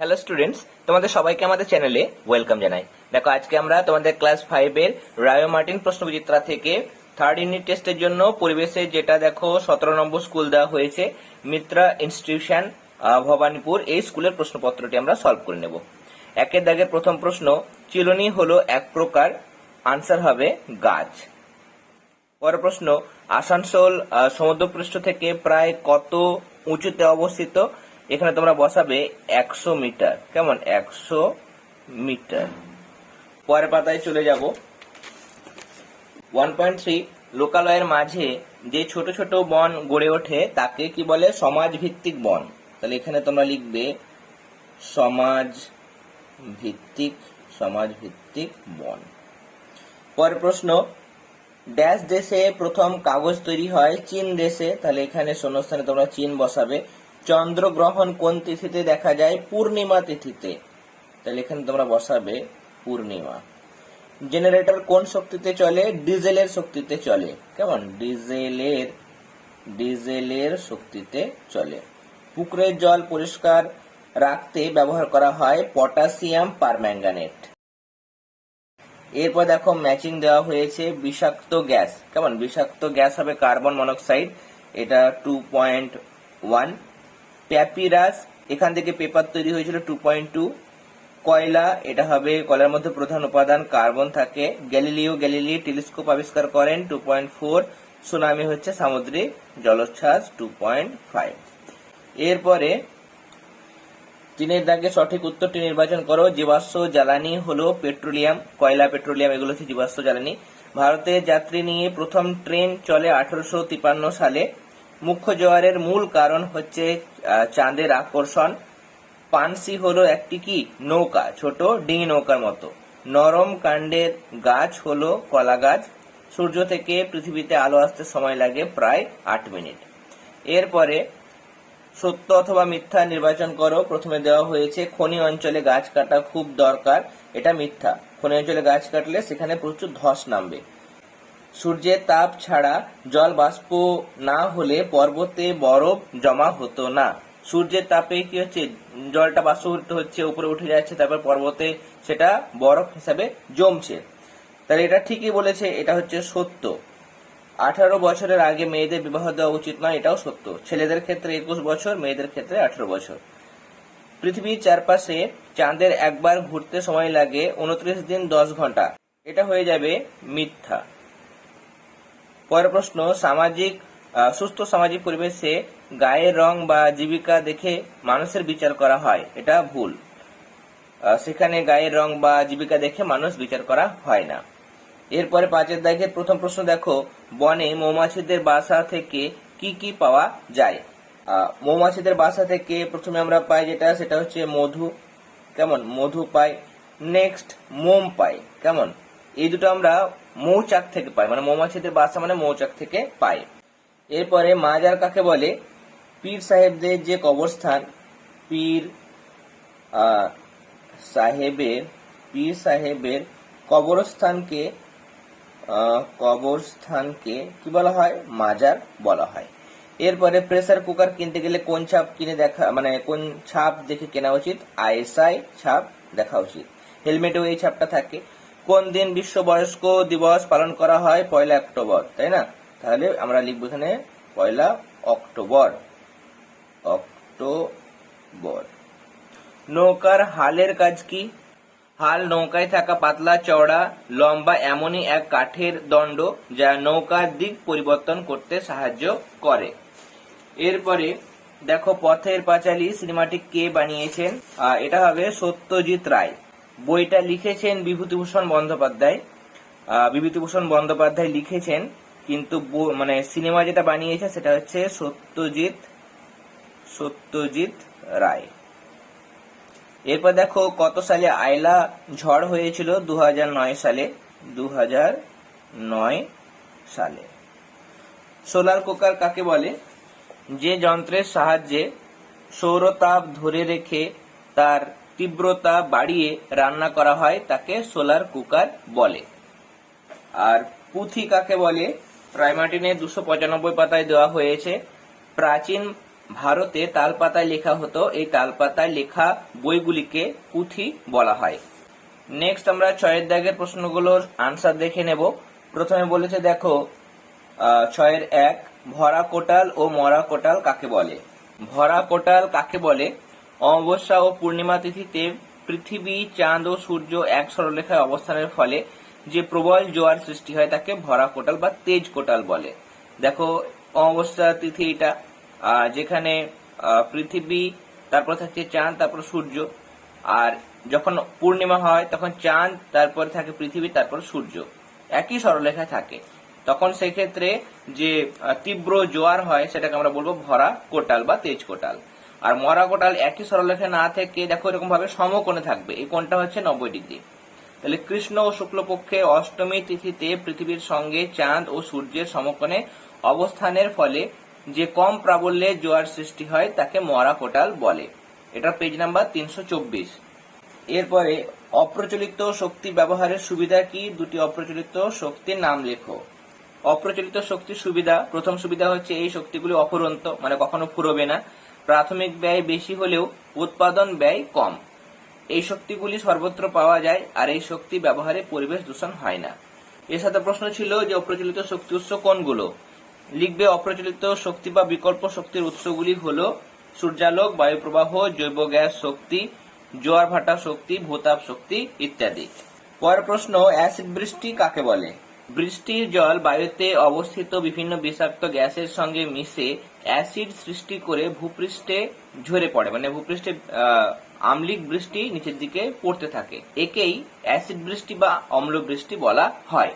Hello students তোমাদের সবাইকে আমাদের চ্যানেলে ওয়েলকাম জানাই। দেখো, আজকে আমরা তোমাদের ক্লাস ফাইভের রায়ো মার্টিন প্রশ্নবিচিত্রা থেকে থার্ড ইউনিট টেস্টের জন্য পরিবেশে যেটা দেখো সতেরো নম্বর স্কুল দেওয়া হয়েছে মিত্রা ইনস্টিটিউশন ভবানীপুর, এই স্কুলের প্রশ্নপত্রটি আমরা সলভ করে নেব। একের দাগের প্রথম প্রশ্ন চিলনি হলো এক প্রকার আনসার হবে গাছ। পরের প্রশ্ন, আসানসোল সমুদ্রপৃষ্ঠ থেকে প্রায় কত উঁচুতে অবস্থিত? এখানে তোমরা বসাবে একশো মিটার। কেমন? একশো মিটার। পরের পাতায় চলে যাব। ওয়ান পয়েন্ট থ্রি লোকালয়ের মাঝে যে ছোট ছোট বন গড়ে ওঠে, তাকে কি বলে? সমাজ ভিত্তিক বন। তাহলে এখানে তোমরা লিখবে সমাজ ভিত্তিক সমাজ ভিত্তিক বন। পরের প্রশ্ন ড্যাশ দেশে প্রথম কাগজ তৈরি হয় চীন দেশে। তাহলে এখানে শূন্যস্থানে তোমরা চীন বসাবে। চন্দ্রগ্রহণ কোন তিথিতে দেখা যায়? পূর্ণিমা তিথিতে। তাহলে এখানে তোমরা বসাবে পূর্ণিমা। জেনারেটর কোন শক্তিতে চলে? ডিজেলের শক্তিতে চলে। কেমন? ডিজেলের ডিজেলের শক্তিতে চলে। পুকুরের জল পরিষ্কার রাখতে ব্যবহার করা হয় পটাশিয়াম পারম্যাঙ্গানেট। এরপর দেখো, ম্যাচিং দেওয়া হয়েছে বিষাক্ত গ্যাস। কেমন? বিষাক্ত গ্যাস হবে কার্বন মনোক্সাইড। এটা টু পয়েন্ট ওয়ান প্যাপিরাস এখান থেকে পেপার তৈরি হয়েছিল টু পয়েন্ট টু কয়লা, এটা হবে কয়লার মধ্যে প্রধান উপাদান কার্বন থাকে। গ্যালিলিও গ্যালিলি টেলিস্কোপ আবিষ্কার করেন টু পয়েন্ট ফোর সুনামি হচ্ছে সামুদ্রিক জলোচ্ছ্বাস টু পয়েন্ট ফাইভ এরপরে চীনের দাগে সঠিক উত্তরটি নির্বাচন করো। জীবাশ্ম জ্বালানি হলো পেট্রোলিয়াম, কয়লা, পেট্রোলিয়াম, এগুলো হচ্ছে জীবাশ্ম জ্বালানি। ভারতে যাত্রী নিয়ে প্রথম ট্রেন চলে আঠারোশো সালে। মুখ্য জোয়ারের মূল কারণ হচ্ছে চাঁদের আকর্ষণ। পানসি হলো একটি কি? নৌকা, ছোট ডিঙি নৌকার মতো। নরম কাণ্ডের গাছ হলো কলা গাছ। সূর্য থেকে পৃথিবীতে আলো আসতে সময় লাগে প্রায় আট মিনিট। এরপরে সত্য অথবা মিথ্যা নির্বাচন করো। প্রথমে দেওয়া হয়েছে, খনি অঞ্চলে গাছ কাটা খুব দরকার। এটা মিথ্যা। খনি অঞ্চলে গাছ কাটলে সেখানে প্রচুর ধস নামবে। সূর্যের তাপ ছাড়া জল বাষ্প না হলে পর্বতে বরফ জমা হতো না। সূর্যের তাপে কি হচ্ছে? জলটা বাষ্পীভূত হচ্ছে, উপরে উঠে যাচ্ছে, তারপর পর্বতে সেটা বরফ হিসাবে জমছে। তাহলে এটা ঠিকই বলেছে, এটা হচ্ছে সত্য। আঠারো বছরের আগে মেয়েদের বিবাহ দেওয়া উচিত নয়, এটাও সত্য। ছেলেদের ক্ষেত্রে একুশ বছর, মেয়েদের ক্ষেত্রে আঠারো বছর। পৃথিবীর চারপাশে চাঁদের একবার ঘুরতে সময় লাগে, উনত্রিশ দিন দশ ঘণ্টা। এটা হয়ে যাবে মিথ্যা। পরের প্রশ্ন, সামাজিক সুস্থ সামাজিক পরিবেশে গায়ের রং বা জীবিকা দেখে মানুষের বিচার করা হয়, এটা ভুল। সেখানে গায়ের রং বা জীবিকা দেখে মানুষ বিচার করা হয় না। এরপরে পাঁচের দাগের প্রথম প্রশ্ন দেখো, বনে মৌমাছিদের বাসা থেকে কি কি পাওয়া যায়? মৌমাছিদের বাসা থেকে প্রথমে আমরা পাই যেটা, সেটা হচ্ছে মধু। কেমন? মধু পাই। নেক্সট, মোম পাই। কেমন? এই দুটো আমরা মৌচাক থেকে পায় মানে মৌমাছিদের বাসা মানে মৌচাক থেকে পায়। এরপরে মাজার কাকে বলে? পীর সাহেবদের যে কবরস্থান, পীর সাহেবের পীর সাহেবের কবরস্থানকে কবরস্থানকে কি বলা হয়? মাজার বলা হয়। এরপরে প্রেসার কুকার কিনতে গেলে কোন ছাপ কিনে দেখা মানে কোন ছাপ দেখে কেনা উচিত? আইএসআই ছাপ দেখা উচিত। হেলমেটেও এই ছাপটা থাকে। কোন দিন বিশ্ব বয়স্ক দিবস পালন করা হয়? পয়লা অক্টোবর, তাই না? তাহলে আমরা লিখব এখানে পয়লা অক্টোবর। অক্টোবর। নৌকার হালের কাজ কি? হাল নৌকায় থাকা পাতলা, চওড়া, লম্বা এমনই এক কাঠের দণ্ড যা নৌকার দিক পরিবর্তন করতে সাহায্য করে। এরপরে দেখো পথের পাঁচালী সিনেমাটি কে বানিয়েছেন? এটা হবে সত্যজিৎ রায়। বইটা লিখেছেন বিভূতিভূষণ বন্দ্যোপাধ্যায়। বিভূতিভূষণ বন্দ্যোপাধ্যায় লিখেছেন, কিন্তু মানে সিনেমা যেটা বানিয়েছে সেটা হচ্ছে সত্যজিৎ সত্যজিৎ রায়। এরপর দেখো, কত সালে আয়লা ঝড় হয়েছিল? দু হাজার নয় সালে। দু হাজার নয় সালে। সোলার কুকার কাকে বলে? যে যন্ত্রের সাহায্যে সৌরতাপ ধরে রেখে তার তীব্রতা বাড়িয়ে রান্না করা হয় তাকে সোলার কুকার বলে। আর পুঁথি কাকে বলে? প্রাইমাটিনে দুশো পঁচানব্বই পাতায় দেওয়া হয়েছে। প্রাচীন ভারতে তালপাতায় লেখা হতো। এই তালপাতায় লেখা বইগুলিকে পুঁথি বলা হয়। নেক্সট আমরা ছয়ের দাগের প্রশ্নগুলোর আনসার দেখে নেব। প্রথমে বলেছে, দেখো ছয়ের এক, ভরা কোটাল ও মরা কোটাল কাকে বলে? ভরা কোটাল কাকে বলে? অমাবস্যা ও পূর্ণিমা তিথিতে পৃথিবী, চাঁদ ও সূর্য এক সরলরেখায় অবস্থানের ফলে যে প্রবল জোয়ার সৃষ্টি হয় তাকে ভরা কোটাল বা তেজ কোটাল বলে। দেখো অমাবস্যা তিথি এটা যেখানে পৃথিবী, তারপর থাকছে চাঁদ, তারপর সূর্য। আর যখন পূর্ণিমা হয়, তখন চাঁদ, তারপর থাকে পৃথিবী, তারপর সূর্য। একই সরলরেখায় থাকে। তখন সেক্ষেত্রে যে তীব্র জোয়ার হয়, সেটাকে আমরা বলব ভরা কোটাল বা তেজ কোটাল। আর মরা কোটাল একই সরলরেখায় না থেকে দেখো এরকম ভাবে সমকোণে থাকবে। এই কোণটা হচ্ছে নব্বই ডিগ্রি। তাহলে কৃষ্ণ ও শুক্লপক্ষে অষ্টমী তিথিতে পৃথিবীর সঙ্গে চাঁদ ও সূর্যের সমকোণে অবস্থানের ফলে যে কম প্রাবল্যে জোয়ার সৃষ্টি হয় তাকে মরা কোটাল বলে। এটা পেজ নাম্বার তিনশো চব্বিশ। এরপরে, অপ্রচলিত শক্তি ব্যবহারের সুবিধা কি? দুটি অপ্রচলিত শক্তির নাম লেখো। অপ্রচলিত শক্তির সুবিধা, প্রথম সুবিধা হচ্ছে এই শক্তিগুলি অফুরন্ত মানে কখনো ফুরবে না। প্রাথমিক ব্যয় বেশি হলেও উৎপাদন ব্যয় কম। এই শক্তিগুলি সর্বত্র পাওয়া যায় আর এই শক্তি ব্যবহারে পরিবেশ দূষণ হয় না। এর সাথে প্রশ্ন ছিল যে অপ্রচলিত শক্তি উৎস কোনগুলো? লিখবে, অপ্রচলিত শক্তি বা বিকল্প শক্তির উৎসগুলি হল সূর্যালোক, বায়ুপ্রবাহ, জৈব গ্যাস শক্তি, জোয়ার ভাটা শক্তি, ভূতাপ শক্তি ইত্যাদি। পরের প্রশ্ন, অ্যাসিড বৃষ্টি কাকে বলে? বৃষ্টির জল বায়ুতে অবস্থিত বিভিন্ন বিষাক্ত গ্যাসের সঙ্গে মিশে অ্যাসিড সৃষ্টি করে ভূপৃষ্ঠে ঝরে পড়ে মানে ভূপৃষ্ঠে আম্লিক বৃষ্টি নিচের দিকে পড়তে থাকে। একেই অ্যাসিড বৃষ্টি বা অম্ল বৃষ্টি বলা হয়।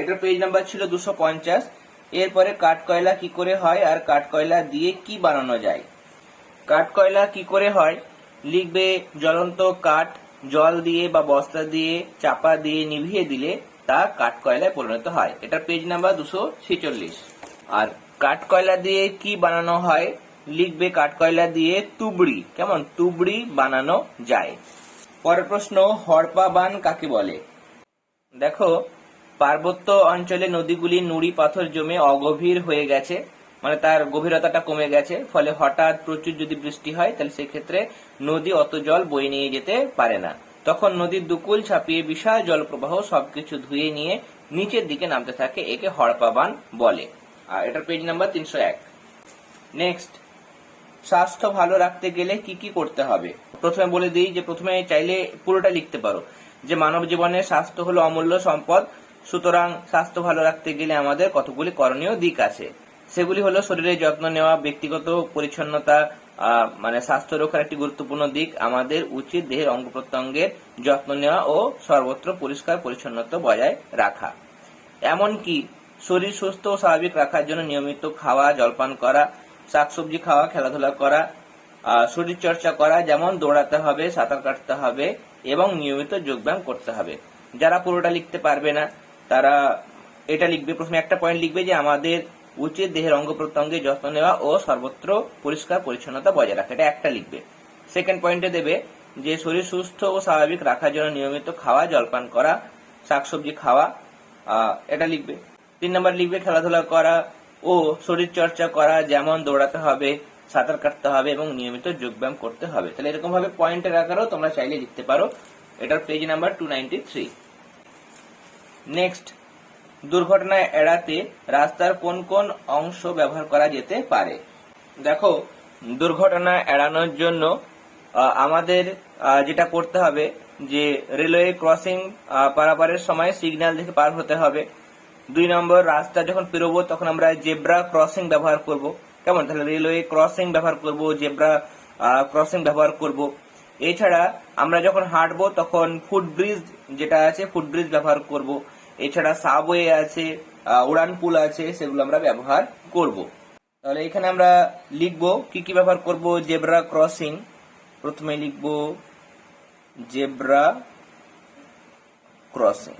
এটার পেজ নাম্বার ছিল দুশো পঞ্চাশ। এরপরে কাঠকয়লা কি করে হয় আর কাঠকয়লা দিয়ে কি বানানো যায়? কাঠকয়লা কি করে হয়? লিখবে জ্বলন্ত কাঠ, জল দিয়ে বা বস্তা দিয়ে, চাপা দিয়ে নিভিয়ে দিলে তা কাঠকয়লায় পরিণত হয়। এটার পেজ নাম্বার দুশো ছেচল্লিশ। আর কাঠকয়লা দিয়ে কি বানানো হয়? লিখবে কাঠকয়লা দিয়ে তুবড়ি। কেমন? তুবড়ি বানানো যায়। পরের প্রশ্ন, হরপা বান কাকে বলে? দেখো, পার্বত্য অঞ্চলে নদীগুলি নুড়ি পাথর জমে অগভীর হয়ে গেছে। মানে তার গভীরতাটা কমে গেছে। ফলে হঠাৎ প্রচুর যদি বৃষ্টি হয়, তাহলে সেক্ষেত্রে নদী অত জল বয়ে নিয়ে যেতে পারে না। তখন নদীর দুকুল ছাপিয়ে বিশাল জলপ্রবাহ সবকিছু ধুয়ে নিয়ে নিচের দিকে নামতে থাকে একে হড়পাবান বলে। আর এটার পেজ নাম্বার তিনশো এক। নেক্সট স্বাস্থ্য ভালো রাখতে গেলে কি কি করতে হবে? প্রথমে বলে দিই যে প্রথমে চাইলে পুরোটা লিখতে পারো। যে মানব জীবনে স্বাস্থ্য হলো অমূল্য সম্পদ, সুতরাং স্বাস্থ্য ভালো রাখতে গেলে আমাদের কতগুলি করণীয় দিক আছে। সেগুলি হলো শরীরের যত্ন নেওয়া, ব্যক্তিগত পরিচ্ছন্নতা মানে স্বাস্থ্য রক্ষার একটি গুরুত্বপূর্ণ দিক। আমাদের উচিত দেহের অঙ্গ প্রত্যঙ্গের যত্ন নেওয়া ও সর্বত্র পরিষ্কার পরিচ্ছন্নতা বজায় রাখা। এমনকি শরীর সুস্থ ও স্বাভাবিক রাখার জন্য নিয়মিত খাওয়া, জলপান করা, শাকসবজি খাওয়া, খেলাধুলা করা শরীর চর্চা করা, যেমন দৌড়াতে হবে, সাঁতার কাটতে হবে এবং নিয়মিত যোগব্যায়াম করতে হবে। যারা পুরোটা লিখতে পারবে না, তারা এটা লিখবে। প্রথমে একটা পয়েন্ট লিখবে যে আমাদের উচিত দেহের অঙ্গ প্রত্যঙ্গের যত্ন নেওয়া ও সর্বত্র পরিষ্কার পরিচ্ছন্নতা বজায় রাখা এটা একটা লিখবে। সেকেন্ড পয়েন্টে দেবে যে শরীর সুস্থ ও স্বাভাবিক রাখার জন্য নিয়মিত খাওয়া, জলপান করা, শাকসবজি খাওয়া এটা লিখবে। তিন নম্বর লিখবে খেলাধুলা করা ও শরীর চর্চা করা, যেমন দৌড়াতে হবে, সাঁতার কাটতে হবে এবং নিয়মিত যোগব্যায়াম করতে হবে। তাহলে এরকম ভাবে পয়েন্টের আকারেও তোমরা চাইলে লিখতে পারো। এটার page number two ninety three next দুর্ঘটনা এড়াতে রাস্তার কোন কোন অংশ ব্যবহার করা যেতে পারে? দেখো, দুর্ঘটনা এড়ানোর জন্য আমাদের যেটা করতে হবে যে রেলওয়ে ক্রসিং পারাপারের সময় সিগন্যাল দেখে পার হতে হবে। দুই নম্বর, রাস্তা যখন পেরোবো, তখন আমরা জেব্রা ক্রসিং ব্যবহার করব। কেমন? তাহলে রেলওয়ে ক্রসিং ব্যবহার করব, জেব্রা ক্রসিং ব্যবহার করব। এছাড়া আমরা যখন হাঁটবো, তখন ফুটব্রিজ যেটা আছে, ফুটব্রিজ ব্যবহার করব। এছাড়া সাবওয়ে আছে উড়ান পুল আছে, সেগুলো আমরা ব্যবহার করব। তাহলে এখানে আমরা লিখব কি কি ব্যবহার করব? Zebra crossing. প্রথমে লিখব জেব্রা ক্রসিং।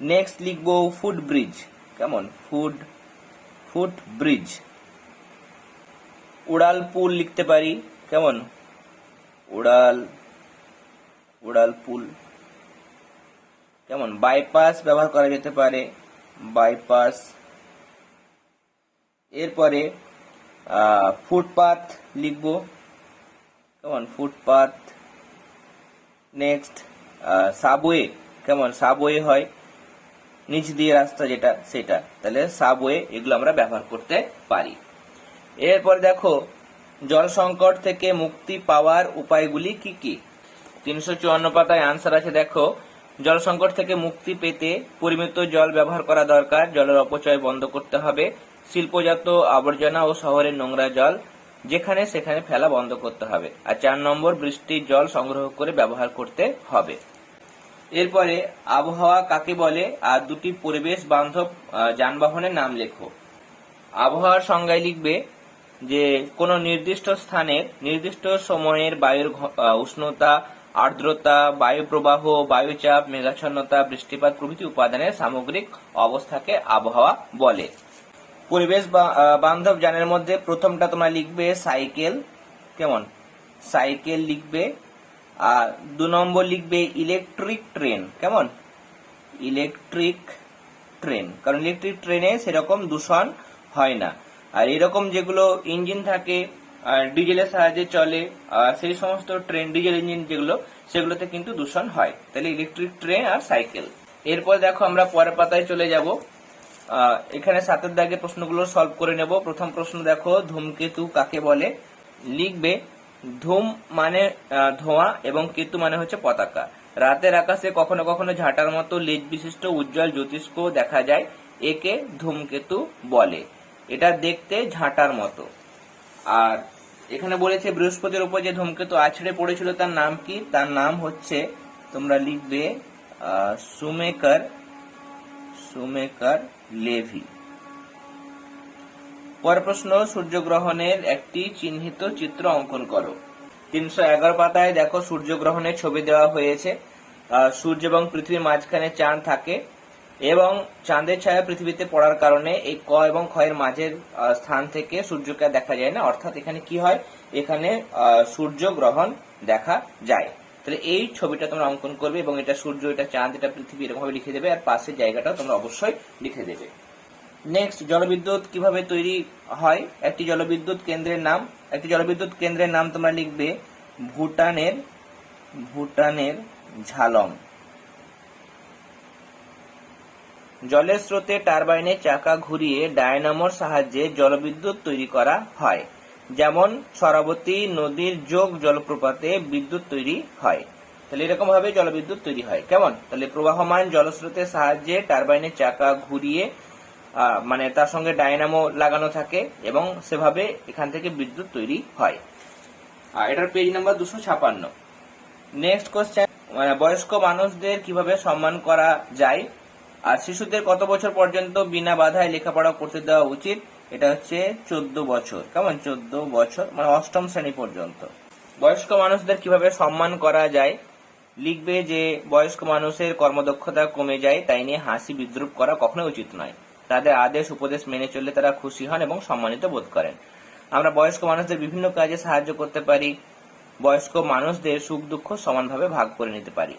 নেক্সট লিখব ফুট ব্রিজ। কেমন? Foot foot bridge. উড়াল পুল লিখতে পারি। কেমন? উড়াল উড়াল পুল। কেমন? বাইপাস ব্যবহার করা যেতে পারে। বাইপাস এরপরে ফুটপাথ লিখব। কেমন? ফুটপাথ নেক্সট সাবওয়ে কেমন? সাবওয়ে হয়। নিচ দিয়ে রাস্তা যেটা, সেটা। তাহলে সাবওয়ে এগুলো আমরা ব্যবহার করতে পারি। এরপর দেখো জল সংকট থেকে মুক্তি পাওয়ার উপায়গুলি কি কি? তিনশো চুয়ান্ন পাতায় আনসার আছে, দেখো। জল সংকট থেকে মুক্তি পেতে পরিমিত জল ব্যবহার করা দরকার। জলের অপচয় বন্ধ করতে হবে। শিল্পজাত আবর্জনা ও শহরের নোংরা জল যেখানে সেখানে ফেলা বন্ধ করতে হবে। আর চার নম্বর বৃষ্টির জল সংগ্রহ করে ব্যবহার করতে হবে। এরপরে, আবহাওয়া কাকে বলে? আর দুটি পরিবেশ বান্ধব যানবাহনের নাম লেখো। আবহাওয়ার সংজ্ঞায় লিখবে যে, কোনো নির্দিষ্ট স্থানের নির্দিষ্ট সময়ের বায়ুর উষ্ণতা আর্দ্রতা বায়ু প্রবাহ বায়ুচাপ, মেঘাচ্ছন্নতা, বৃষ্টিপাত প্রভৃতি উপাদানের সামগ্রিক অবস্থাকে আবহাওয়া বলে। পরিবেশ বান্ধব যানের মধ্যে প্রথমটা তোমরা লিখবে সাইকেল। কেমন? সাইকেল লিখবে। আর দু নম্বর লিখবে ইলেকট্রিক ট্রেন। কেমন? Electric train. কারণ ইলেকট্রিক ট্রেনে সেরকম দূষণ হয় না। আর এরকম যেগুলো ইঞ্জিন থাকে ডিজেলের সাহায্যে চলে সেই সমস্ত ট্রেন ডিজেল ইঞ্জিন যেগুলো, সেগুলোতে কিন্তু দূষণ হয়। তাহলে ইলেকট্রিক ট্রেন আর সাইকেল এরপর দেখো আমরা পরের পাতায় চলে যাব। এখানে সাতের দাগে প্রশ্নগুলো সলভ করে নেব। প্রথম প্রশ্ন দেখো, ধূমকেতু কাকে বলে? লিখবে, ধূম মানে ধোঁয়া এবং কেতু মানে হচ্ছে পতাকা। রাতের আকাশে কখনো কখনো ঝাঁটার মতো লেজ বিশিষ্ট উজ্জ্বল জ্যোতিষ্ক দেখা যায়, একে ধূমকেতু বলে। এটা দেখতে ঝাঁটার মতো। আর এখানে বলেছে, বৃহস্পতির উপর যে ধূমকেতু আছড়ে পড়েছিল, তার নাম কি? তার নাম হচ্ছে, তোমরা লিখবে সুমেকার সুমেকার লেভি। পরের প্রশ্ন, সূর্যগ্রহণের একটি চিহ্নিত চিত্র অঙ্কন করো। তিনশো এগারো পাতায় দেখো, সূর্যগ্রহণের ছবি দেওয়া হয়েছে। সূর্য এবং পৃথিবীর মাঝখানে চাঁদ থাকে। এবং চাঁদের ছায়া পৃথিবীতে পড়ার কারণে এই ক এবং ক্ষয়ের মাঝের স্থান থেকে সূর্যকে দেখা যায় না। অর্থাৎ এখানে কি হয়? এখানে সূর্য গ্রহণ দেখা যায়। তাহলে এই ছবিটা তোমরা অঙ্কন করবে এবং এটা সূর্য, এটা চাঁদ, এটা পৃথিবী এরকম ভাবে লিখে দেবে আর পাশের জায়গাটাও তোমরা অবশ্যই লিখে দেবে। নেক্সট জলবিদ্যুৎ কীভাবে তৈরি হয়? একটি জলবিদ্যুৎ কেন্দ্রের নাম, একটি জলবিদ্যুৎ কেন্দ্রের নাম তোমরা লিখবে ভুটানের ভুটানের ঝালং জলের স্রোতে টারবাইনে চাকা ঘুরিয়ে ডায়নামোর সাহায্যে জলবিদ্যুৎ তৈরি করা হয়, যেমন সরাবতী নদীর যোগ জলপ্রপাতে বিদ্যুৎ তৈরি হয়। তাহলে এরকম ভাবে জলবিদ্যুৎ তৈরি হয়। কেমন? তাহলে প্রবাহমান জলস্রোতের সাহায্যে টারবাইনের চাকা ঘুরিয়ে মানে তার সঙ্গে ডায়নামো লাগানো থাকে এবং সেভাবে এখান থেকে বিদ্যুৎ তৈরি হয়। আর এটার পেজ নাম্বার দুশো ছাপান্ন। নেক্সট কোশ্চেন বয়স্ক মানুষদের কীভাবে সম্মান করা যায়? আর শিশুদের কত বছর পর্যন্ত বিনা বাধায় লেখাপড়া করতে দেওয়া উচিত? এটা হচ্ছে চোদ্দ বছর। কেমন? চোদ্দ বছর মানে অষ্টম শ্রেণি পর্যন্ত। বয়স্ক মানুষদের কীভাবে সম্মান করা যায়? লিখবে যে বয়স্ক মানুষের কর্মদক্ষতা কমে যায়, তাই নিয়ে হাসি বিদ্রুপ করা কখনোই উচিত নয়। তাদের আদেশ, উপদেশ মেনে চললে তারা খুশি হন এবং সম্মানিত বোধ করেন। আমরা বয়স্ক মানুষদের বিভিন্ন কাজে সাহায্য করতে পারি। বয়স্ক মানুষদের সুখ দুঃখ সমানভাবে ভাগ করে নিতে পারি।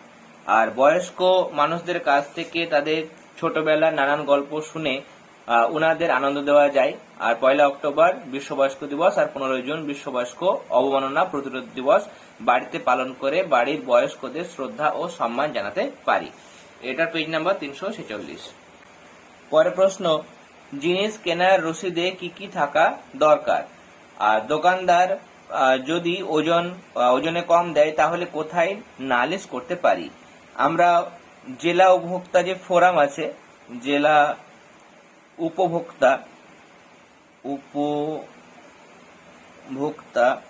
আর বয়স্ক মানুষদের কাছ থেকে তাদের ছোটবেলার নানান গল্প শুনে আহ, উনাদের আনন্দ দেওয়া যায়। আর পয়লা অক্টোবর বিশ্ববয়স্ক দিবস আর পনেরোই জুন বিশ্ববয়স্ক অবমাননা প্রতিরোধ দিবস বাড়িতে পালন করে বাড়ির বয়স্কদের শ্রদ্ধা ও সম্মান জানাতে পারি। এটার পেজ নাম্বার তিনশো ছেচল্লিশ। পরের প্রশ্ন জিনিস কেনার রসিদে কি কি থাকা দরকার? আর দোকানদার যদি ওজন ওজনে কম দেয় তাহলে কোথায় নালিশ করতে পারি? আমরা জেলা উপভোক্তা যে ফোরাম আছে, জেলা উপভোক্তা উপভোক্তা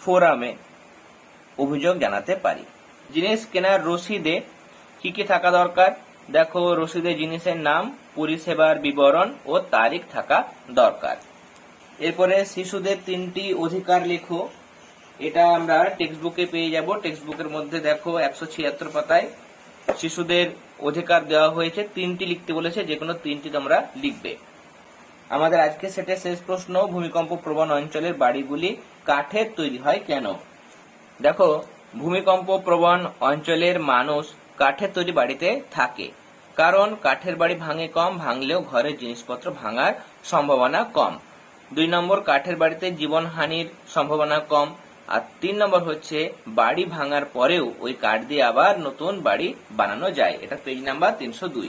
ফোরামে অভিযোগ জানাতে পারি। জিনিস কেনার রসিদে কি কি থাকা দরকার? দেখো, রসিদে জিনিসের নাম, পরিষেবার বিবরণ ও তারিখ থাকা দরকার। এরপরে শিশুদের তিনটি অধিকার লেখো। এটা আমরা টেক্সট বুকে পেয়ে যাব। টেক্সট বুকের মধ্যে দেখো একশো ছিয়াত্তর পাতায় শিশুদের অধিকার দেওয়া হয়েছে। তিনটি লিখতে বলেছে যে কোনো তিনটি তোমরা লিখবে। আমাদের আজকে সেটের শেষ প্রশ্ন, ভূমিকম্প প্রবণ অঞ্চলের বাড়িগুলি কাঠের তৈরি হয় কেন? দেখো, ভূমিকম্প প্রবণ অঞ্চলের মানুষ কাঠের তৈরি বাড়িতে থাকে। কারণ কাঠের বাড়ি ভাঙে কম, ভাঙলেও ঘরের জিনিসপত্র ভাঙার সম্ভাবনা কম। দুই নম্বর, কাঠের বাড়িতে জীবনহানির সম্ভাবনা কম। আর তিন নম্বর হচ্ছে, বাড়ি ভাঙার পরেও ওই কাঠ দিয়ে আবার নতুন বাড়ি বানানো যায়। এটা পেজ নাম্বার তিনশো দুই।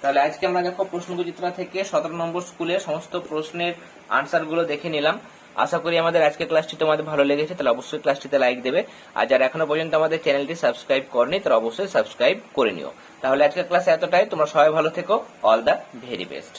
তাহলে আজকে আমরা দেখো প্রশ্নবিচিত্রা থেকে সতেরো নম্বর স্কুলে সমস্ত প্রশ্নের আনসারগুলো দেখে নিলাম। আশা করি আমাদের আজকের ক্লাসটি তোমাদের ভালো লেগেছে, তাহলে অবশ্যই ক্লাসটিতে লাইক দেবে। আর যারা এখনও পর্যন্ত আমাদের চ্যানেলটি সাবস্ক্রাইব করনি, তারা অবশ্যই সাবস্ক্রাইব করে নিও। তাহলে আজকের ক্লাস এতটাই, তোমরা সবাই ভালো থেকো অল দ্য ভেরি বেস্ট